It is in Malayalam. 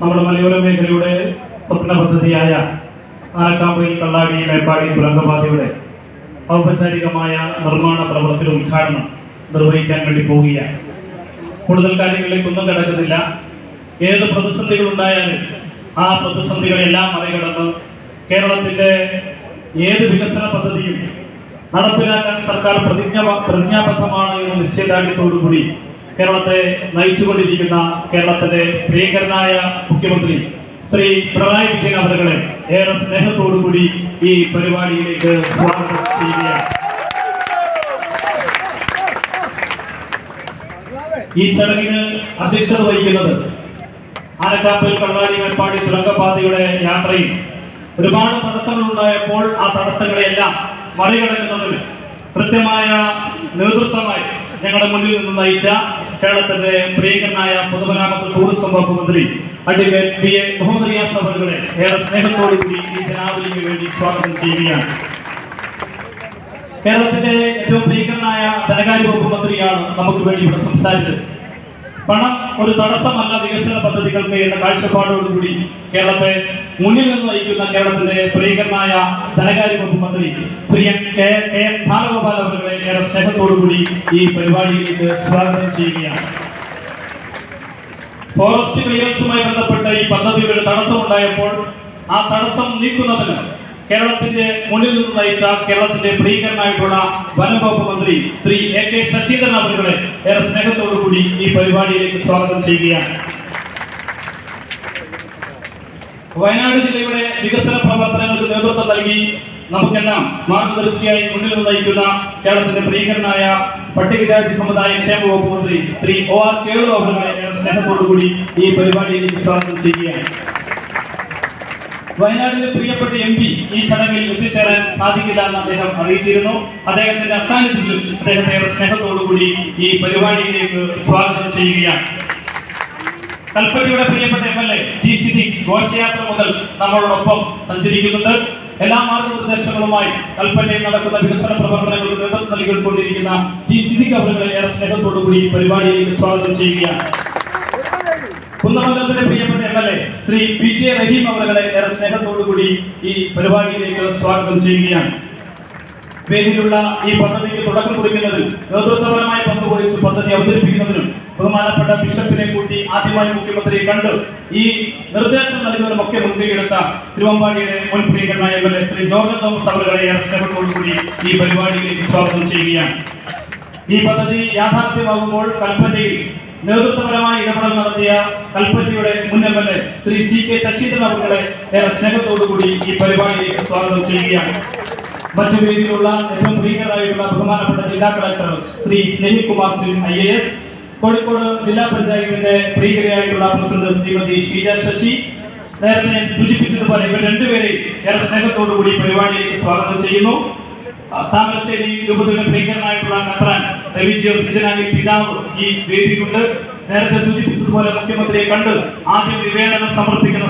നമ്മുടെ മലയോര മേഖലയുടെ സ്വപ്ന പദ്ധതിയായ ആനക്കാമ്പയിൽ കള്ളാടി മേപ്പാടി തുരങ്കപാതയുടെ ഔപചാരികമായ നിർമ്മാണ പ്രവർത്തന ഉദ്ഘാടനം നിർവഹിക്കാൻ വേണ്ടി പോവുകയാണ്. കൂടുതൽ കാര്യങ്ങളിലേക്കൊന്നും കിടക്കുന്നില്ല. ഏത് പ്രതിസന്ധികൾ ഉണ്ടായാലും ആ പ്രതിസന്ധികളെല്ലാം മറികടന്ന് കേരളത്തിന്റെ ഏത് വികസന പദ്ധതിയും നടപ്പിലാക്കാൻ സർക്കാർ പ്രതിജ്ഞ പ്രതിജ്ഞാബദ്ധമാണ് എന്ന നിശ്ചയദാർഢ്യത്തോടുകൂടി കേരളത്തെ നയിച്ചുകൊണ്ടിരിക്കുന്ന കേരളത്തിന്റെ പ്രിയങ്കരനായ മുഖ്യമന്ത്രി ശ്രീ പിണറായി വിജയൻ അവരുകളെ ഏറെ സ്നേഹത്തോടുകൂടി ഈ പരിപാടിയിലേക്ക് സ്വാഗതം ചെയ്യുകയാണ്. ഈ ചടങ്ങിന് അധ്യക്ഷത വഹിക്കുന്നത് ആനക്കാപ്പിൽ കള്ളാടി മേൽപ്പാടി തുരങ്കപാതയുടെ യാത്രയിൽ ഒരുപാട് തടസ്സങ്ങൾ ഉണ്ടായപ്പോൾ ആ തടസ്സങ്ങളെല്ലാം മറികടക്കുന്നതിന് കൃത്യമായ നേതൃത്വമായി ഞങ്ങളുടെ മുന്നിൽ നിന്ന് നയിച്ച കേരളത്തിന്റെ പ്രിയങ്കരനായ പൊതുമരാമത്ത് ടൂറിസം വകുപ്പ് മന്ത്രി advocate P A Muhammad Riyas അവരുടെ ഏറെ സ്നേഹത്തോടുകൂടി ഈ ജനാവലിക്ക് വേണ്ടി സ്വാഗതം ചെയ്യുകയാണ്. കേരളത്തിന്റെ ഏറ്റവും പ്രിയങ്കരനായ ധനകാര്യ വകുപ്പ് മന്ത്രിയാണ് നമുക്ക് വേണ്ടി ഇവിടെ സംസാരിച്ചത്. പണം ഒരു തടസ്സമല്ല വികസന പദ്ധതികൾക്ക് എന്ന കാഴ്ചപ്പാടോടുകൂടി കേരളത്തെ മുന്നിൽ നിന്ന് നയിക്കുന്ന കേരളത്തിന്റെ പ്രിയകരനായ ധനകാര്യ വകുപ്പ് മന്ത്രി ശ്രീ കെ കെ ബാലഗോപാൽ അവരുടെ ഏറെ സ്നേഹത്തോടുകൂടി ഈ പരിപാടിയിലേക്ക് സ്വാഗതം ചെയ്യുകയാണ്. ഫോറസ്റ്റ് ക്ലിയറൻസുമായി ബന്ധപ്പെട്ട ഈ പദ്ധതിയുടെ തടസ്സമുണ്ടായപ്പോൾ ആ തടസ്സം നീക്കുന്നതിന് കേരളത്തിന്റെ മുന്നിൽ നിന്ന് നയിച്ച കേരളത്തിന്റെ പ്രിയങ്കരനായിട്ടുള്ള വനംവകുപ്പ് മന്ത്രി ശ്രീ എ കെ ശശീന്ദ്രൻ അവരുടെ ഏറെ സ്നേഹത്തോടുകൂടി ഈ പരിപാടിയിലേക്ക് സ്വാഗതം ചെയ്യുകയാണ്. വയനാട് ജില്ലയുടെ വികസന പ്രവർത്തനങ്ങൾക്ക് നേതൃത്വം നൽകി നമുക്കെല്ലാം മാർഗദർശിയായി മുന്നിൽ നയിക്കുന്ന കേരളത്തിന്റെ പ്രിയങ്കരനായ പട്ടികജാതി സമുദായ ക്ഷേമ വകുപ്പ് മന്ത്രി ശ്രീ ഒ ആർ കേളു അവരുടെ ഏറെ സ്നേഹത്തോടുകൂടി ഈ പരിപാടിയിലേക്ക് സ്വാഗതം ചെയ്യുകയാണ്. വയനാടിന്റെ പ്രിയപ്പെട്ട എം പി ഈ ചടങ്ങിൽ എത്തിച്ചേരാൻ സാധിക്കില്ല എന്ന് അദ്ദേഹം അറിയിച്ചിരുന്നു. അദ്ദേഹത്തിന്റെ അസാന്നിധ്യത്തിലും അദ്ദേഹത്തെ സ്നേഹത്തോടുകൂടി ഈ പരിപാടിയിലേക്ക് സ്വാഗതം ചെയ്യുകയാണ്. കൽപ്പറ്റയുടെ പ്രിയപ്പെട്ട M L A T Siddique ഘോഷയാത്ര മുതൽ നമ്മളോടൊപ്പം സഞ്ചരിക്കുന്നുണ്ട്. എല്ലാ മാർഗനിർദ്ദേശങ്ങളുമായി കൽപ്പറ്റയിൽ നടക്കുന്ന വികസന പ്രവർത്തനങ്ങൾക്ക് നേതൃത്വം നൽകിക്കൊണ്ടിരിക്കുന്ന ടി സിറ്റിക്ക് അവരുടെ ഏറെ സ്നേഹത്തോടുകൂടി പരിപാടിയിലേക്ക് സ്വാഗതം ചെയ്യുകയാണ്. കുന്നമംഗലത്തിന്റെ പ്രിയപ്പെട്ട M Shri P J Rahim അവരുടെ ഏറെ സ്നേഹത്തോടുകൂടി ഈ പരിപാടിയിലേക്ക് സ്വാഗതം ചെയ്യുകയാണ്. വേദിയിലുള്ള ഈ പദ്ധതിക്ക് തുടക്കം കുറിക്കുന്നതിൽ നേതൃത്വപരമായി പങ്കുവഹിച്ച് പദ്ധതി അവതരിപ്പിക്കുന്നതിനും ബഹുമാനപ്പെട്ട ബിഷപ്പിനെ കൂട്ടി ആദ്യമായി മുഖ്യമന്ത്രി കണ്ട്. ഈ നിർദ്ദേശം നൽകുന്നതിനും ഒക്കെ മുൻകൈയെടുത്ത തിരുവമ്പാടിയുടെ മുൻ M L A Shri George Thomas അവരുടെ ഏറെ സ്നേഹത്തോടുകൂടി ഈ പരിപാടിയിലേക്ക് സ്വാഗതം ചെയ്യുകയാണ്. ഈ പദ്ധതി യാഥാർത്ഥ്യമാകുമ്പോൾ കൽപ്പറ്റയിൽ നേതൃത്വപരമായി ഇടപെടൽ നടത്തിയ കൽപ്പറ്റയുടെ മുൻ M L A Shri C K Saseendran അവരുടെ ഏറെ സ്നേഹത്തോടുകൂടി ഈ പരിപാടിയിലേക്ക് സ്വാഗതം ചെയ്യുകയാണ്. മറ്റു വേദിയിലുള്ള ഏറ്റവും പ്രിയങ്കരായിട്ടുള്ള ബഹുമാനപ്പെട്ട ജില്ലാ collector Shri Snehilkumar Singh I A S Kozhikode ജില്ലാ പഞ്ചായത്തിന്റെ പ്രിയങ്കരയായിട്ടുള്ള പ്രസിഡന്റ് ശ്രീമതി ഷീജ ശശി നേരത്തെ ഞാൻ സൂചിപ്പിച്ചതുപോലെ ഇവർ രണ്ടുപേരെയും ഏറെ സ്നേഹത്തോടുകൂടി പരിപാടിയിലേക്ക് സ്വാഗതം ചെയ്യുന്നു. താമരശ്ശേരി രൂപതയുടെ പ്രിയങ്കരനായിട്ടുള്ള കത്രാൻ റെലിജിയോസ് വിജനാനി പിതാവ് ഈ വേദിയിലുണ്ട്. നേരത്തെ സൂചിപ്പിച്ചതുപോലെ മുഖ്യമന്ത്രിയെ കണ്ട് ആദ്യം നിവേദനം സമർപ്പിക്കുന്ന